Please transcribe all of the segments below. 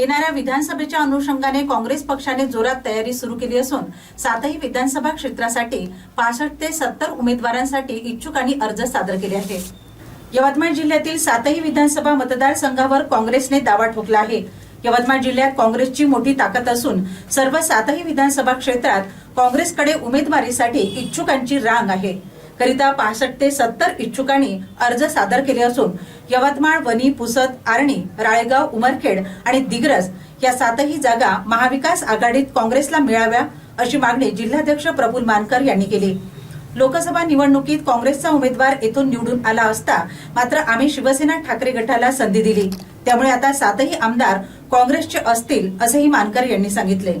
येणाऱ्या विधानसभेच्या अनुषंगाने काँग्रेस पक्षाने जोरात तयारी सुरू केली असून सातही विधानसभा क्षेत्रासाठी पासष्ट ते सत्तर उमेदवारांसाठी इच्छुकांनी अर्ज सादर केले आहेत. यवतमाळ जिल्ह्यातील सातही विधानसभा मतदारसंघावर काँग्रेसने दावा ठोकला आहे. यवतमाळ जिल्ह्यात काँग्रेसची मोठी ताकद असून सर्व सातही विधानसभा क्षेत्रात काँग्रेसकडे उमेदवारीसाठी इच्छुकांची रांग आहे. करिता पासष्ट ते सत्तर इच्छुकांनी अर्ज सादर केले असून यवतमाळ वनी पुसद आर्णी राळेगाव उमरखेड आणि दिग्रस या सातही जागा महाविकास आघाडीत काँग्रेसला मिळाव्या अशी मागणी जिल्हाध्यक्ष प्रफुल मानकर यांनी केली. लोकसभा निवडणुकीत काँग्रेसचा उमेदवार येथून निवडून आला असता मात्र आम्ही शिवसेना ठाकरे गटाला संधी दिली. त्यामुळे आता सातही आमदार काँग्रेसचे असतील असंही मानकर यांनी सांगितले.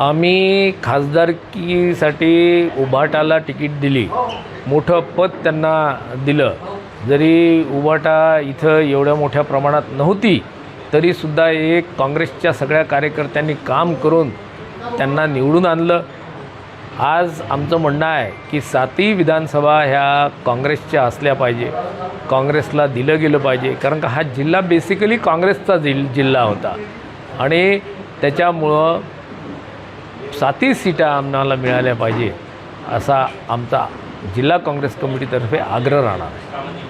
आम्ही खासदारकीसाठी उभाटाला तिकीट दिली. मोठं पद त्यांना दिलं. जरी उभाटा इथं एवढ्या मोठ्या प्रमाणात नव्हती तरीसुद्धा एक काँग्रेसच्या सगळ्या कार्यकर्त्यांनी काम करून त्यांना निवडून आणलं. आज आमचं म्हणणं आहे की सातही विधानसभा ह्या काँग्रेसच्या असल्या पाहिजे. काँग्रेसला दिलं गेलं पाहिजे. कारण का हा जिल्हा बेसिकली काँग्रेसचा जिल जिल्हा होता. आणि त्याच्यामुळं सातही सीटा आम्हाला मिळाल्या पाहिजे असा आमचा जिल्हा काँग्रेस कमिटीतर्फे आग्रह राहणार आहे.